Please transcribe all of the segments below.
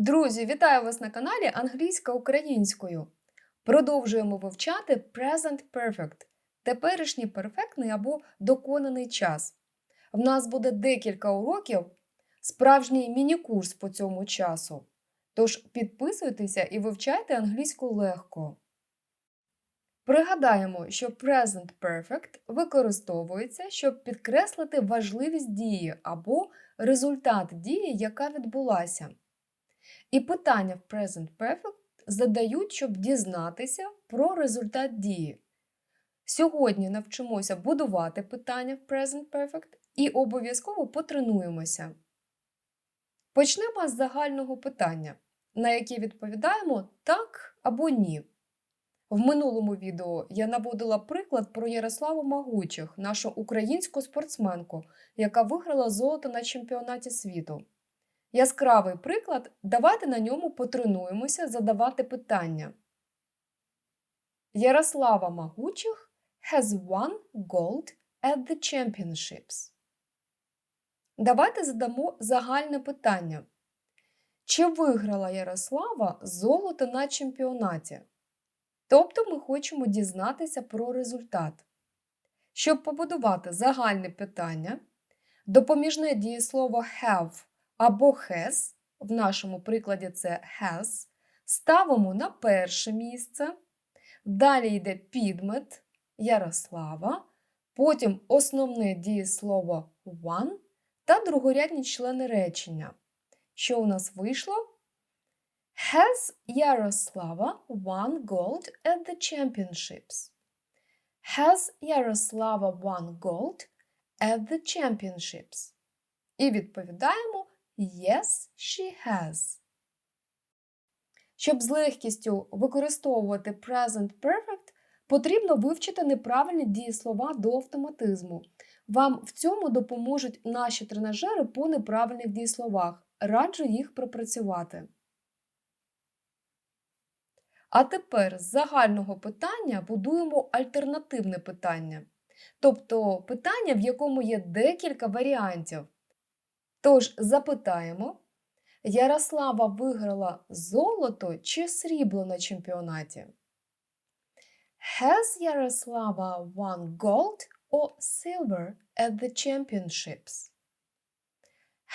Друзі, вітаю вас на каналі Англійська українською. Продовжуємо вивчати Present Perfect теперішній перфектний або доконаний час. В нас буде декілька уроків, справжній міні-курс по цьому часу. Тож підписуйтеся і вивчайте англійську легко. Пригадаємо, що Present Perfect використовується, щоб підкреслити важливість дії або результат дії, яка відбулася. І питання в Present Perfect задають, щоб дізнатися про результат дії. Сьогодні навчимося будувати питання в Present Perfect і обов'язково потренуємося. Почнемо з загального питання, на яке відповідаємо так або ні. В минулому відео я наводила приклад про Ярославу Магучих, нашу українську спортсменку, яка виграла золото на чемпіонаті світу. Яскравий приклад, давайте на ньому потренуємося задавати питання. Ярослава Магучих has won gold at the championships. Давайте задамо загальне питання. Чи виграла Ярослава золото на чемпіонаті? Тобто ми хочемо дізнатися про результат. Щоб побудувати загальне питання, допоміжне дієслово have або has, в нашому прикладі це has, ставимо на перше місце. Далі йде підмет Ярослава, потім основне дієслово one та другорядні члени речення. Що у нас вийшло? Has Ярослава won gold at the championships? Has Ярослава won gold at the championships? І відповідаємо Yes, she has. Щоб з легкістю використовувати Present Perfect, потрібно вивчити неправильні дієслова до автоматизму. Вам в цьому допоможуть наші тренажери по неправильних дієсловах. Раджу їх пропрацювати. А тепер з загального питання будуємо альтернативне питання. Тобто питання, в якому є декілька варіантів. Тож запитаємо, Ярослава виграла золото чи срібло на чемпіонаті? Has Ярослава won gold or silver at the championships?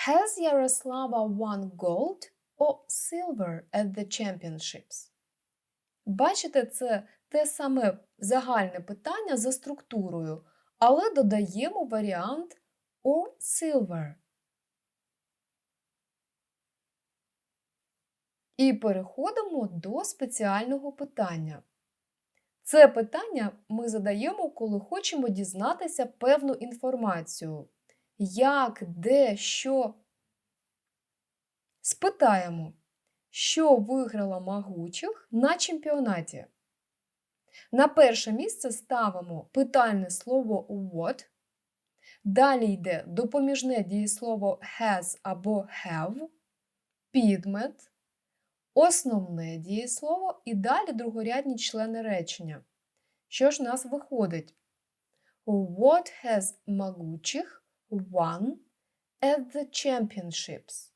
Has Ярослава won gold or silver at the championships? Бачите, це те саме загальне питання за структурою, але додаємо варіант or silver. І переходимо до спеціального питання. Це питання ми задаємо, коли хочемо дізнатися певну інформацію. Як, де, що. Спитаємо, що виграла Магучих на чемпіонаті. На перше місце ставимо питальне слово what. Далі йде допоміжне дієслово has або have, підмет основне дієслово і далі другорядні члени речення. Що ж у нас виходить? What has Магучих won at the championships?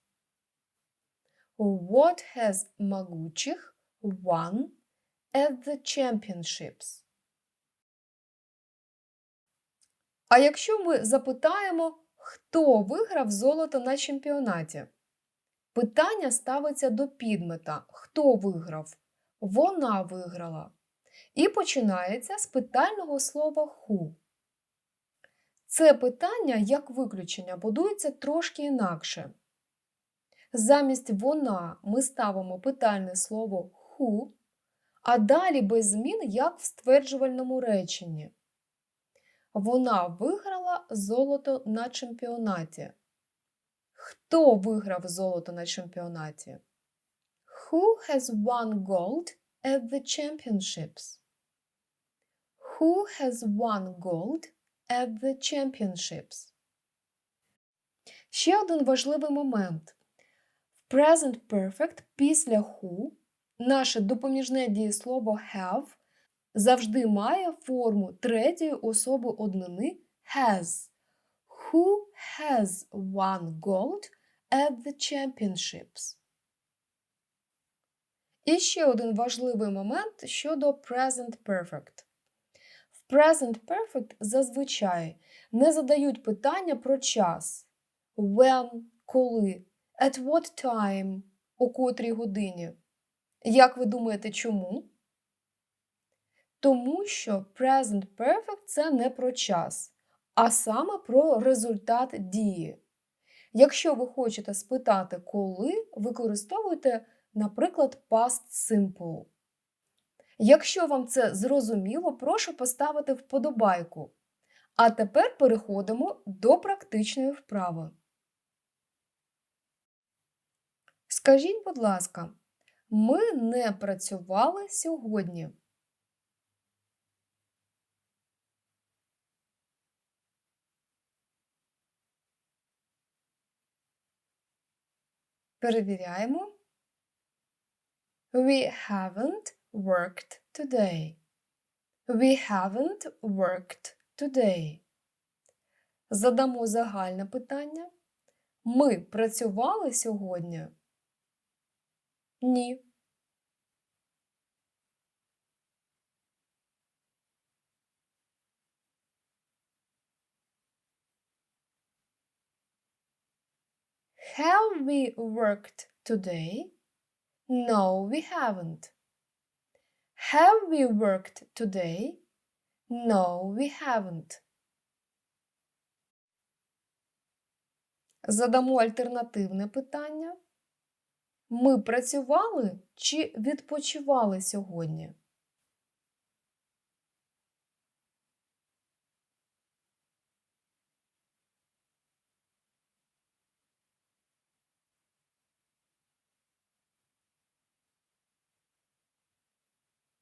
What has Магучих won at the championships? А якщо ми запитаємо, хто виграв золото на чемпіонаті? Питання ставиться до підмета. Хто виграв? Вона виграла. І починається з питального слова who. Це питання, як виключення, будується трошки інакше. Замість вона ми ставимо питальне слово who, а далі без змін, як в стверджувальному реченні. Вона виграла золото на чемпіонаті. Хто виграв золото на чемпіонаті? Who has won gold at the championships? Who has won gold at the championships? Ще один важливий момент. В Present Perfect після who наше допоміжне дієслово have завжди має форму третьої особи однини has. Who has won gold at the championships? І ще один важливий момент щодо present perfect. В present perfect зазвичай не задають питання про час. When, коли, at what time, у котрій годині. Як ви думаєте, чому? Тому що present perfect це не про час, а саме про результат дії. Якщо ви хочете спитати коли, використовуйте, наприклад, past simple. Якщо вам це зрозуміло, прошу поставити вподобайку. А тепер переходимо до практичної вправи. Скажіть, будь ласка, ми не працювали сьогодні. Перевіряємо. We haven't worked today. We haven't worked today. Задамо загальне питання. Ми працювали сьогодні? Ні. Have we worked today? No, we haven't. Have we worked today? No, we haven't. Задамо альтернативне питання. Ми працювали чи відпочивали сьогодні?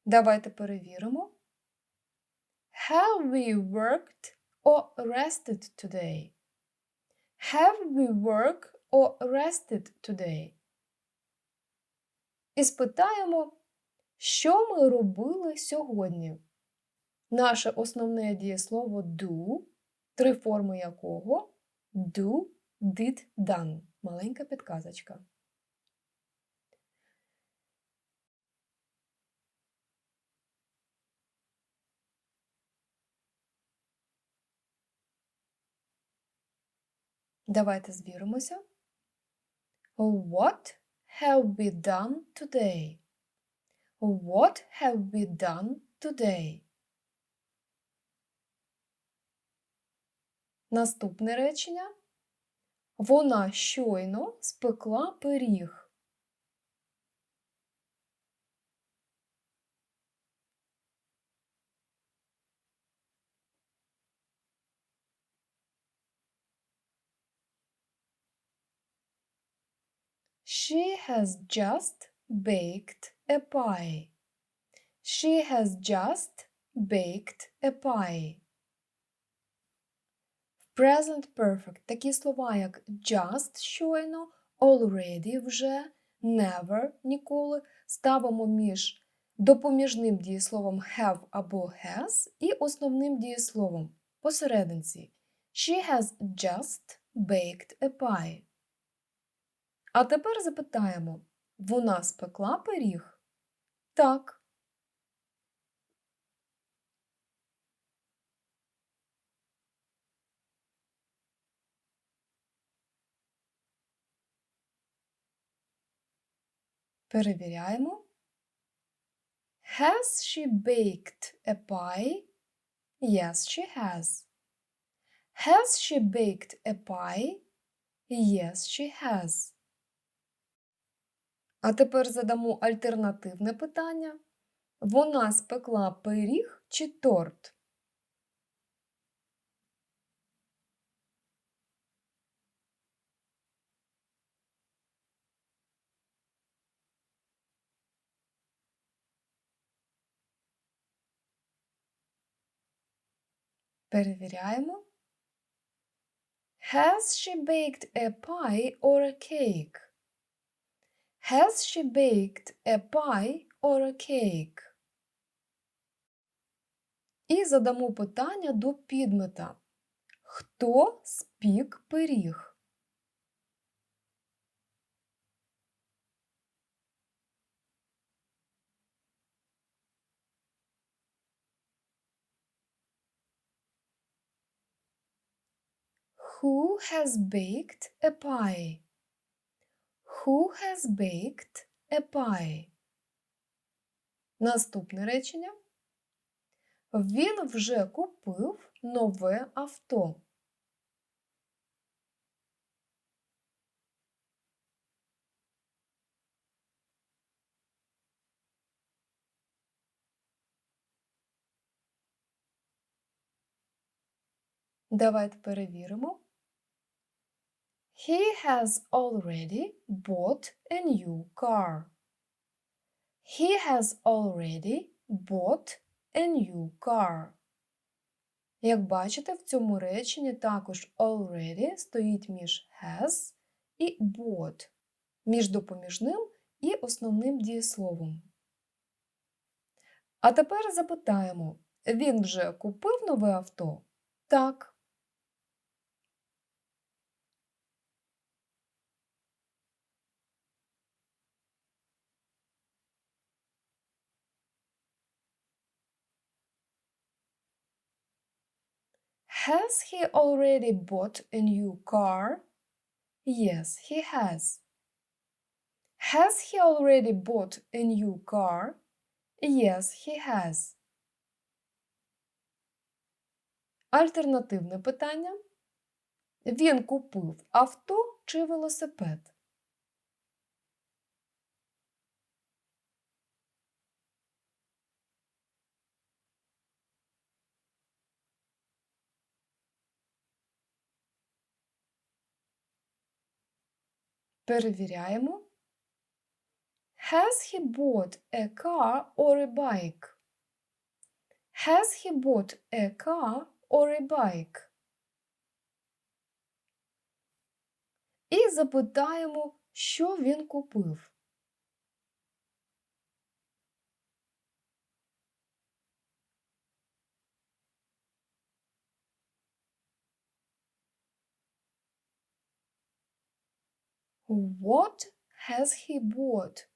Давайте перевіримо. Have we worked or rested today? Have we worked or rested today? І спитаємо, що ми робили сьогодні. Наше основне дієслово do, три форми якого do, did, done. Маленька підказочка. Давайте звіримося. What have we done today? What have we done today? Наступне речення. Вона щойно спекла пиріг. She has just baked a pie. She has just baked a pie. В present perfect такі слова, як just щойно, already вже, never ніколи ставимо між допоміжним дієсловом have або has і основним дієсловом посерединці. She has just baked a pie. А тепер запитаємо: вона спекла пиріг? Так. Перевіряємо. Has she baked a pie? Yes, she has. Has she baked a pie? Yes, she has. А тепер задамо альтернативне питання. Вона спекла пиріг чи торт? Перевіряємо. Has she baked a pie or a cake? Has she baked a pie or a cake? І задамо питання до підмета. Хто спік пиріг? Who has baked a pie? Who has baked a pie? Наступне речення. Він вже купив нове авто. Давайте перевіримо. He has already bought a new car. He has already bought a new car. Як бачите, в цьому реченні також already стоїть між has і bought, між допоміжним і основним дієсловом. А тепер запитаємо: він вже купив нове авто? Так. Has he already bought a new car? Yes, he has. Has he already bought a new car? Yes, he has. Альтернативне питання. Він купив авто чи велосипед? Перевіряємо. Has he bought a car or a bike? Has he bought a car or a bike? І запитаємо, що він купив. What has he bought?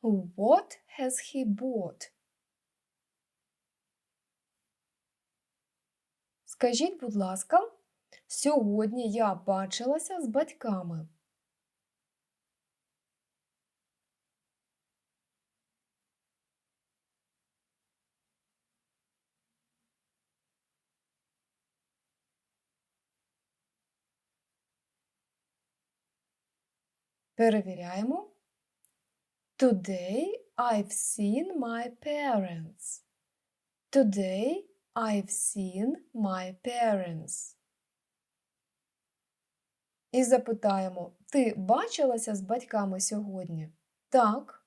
What has he bought? Скажіть, будь ласка, сьогодні я бачилася з батьками. Перевіряємо. Today I've seen my parents. Today I've seen my parents. І запитаємо: Ти бачилася з батьками сьогодні? Так.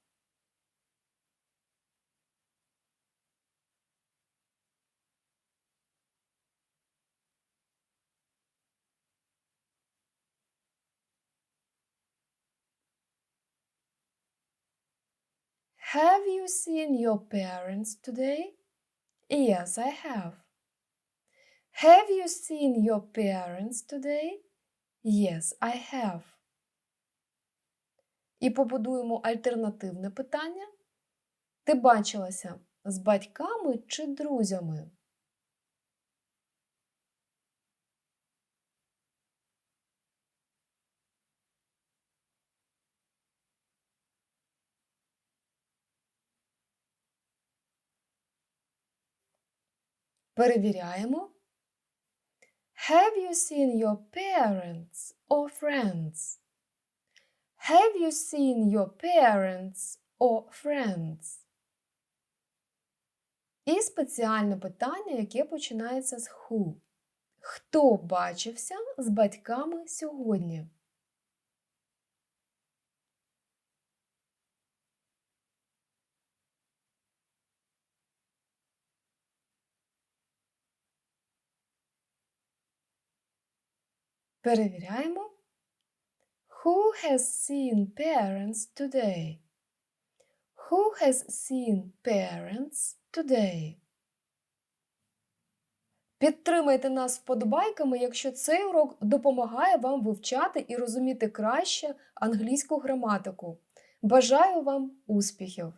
Have you seen your parents today? Yes, I have. Have you seen your parents today? Yes, I have. І побудуємо альтернативне питання. Ти бачилася з батьками чи друзями? Перевіряємо. Have you seen your parents or friends? Have you seen your parents or friends? І спеціальне питання, яке починається з who. Хто бачився з батьками сьогодні? Перевіряємо. Who has seen parents today? Who has seen parents today? Підтримайте нас вподобайками, якщо цей урок допомагає вам вивчати і розуміти краще англійську граматику. Бажаю вам успіхів!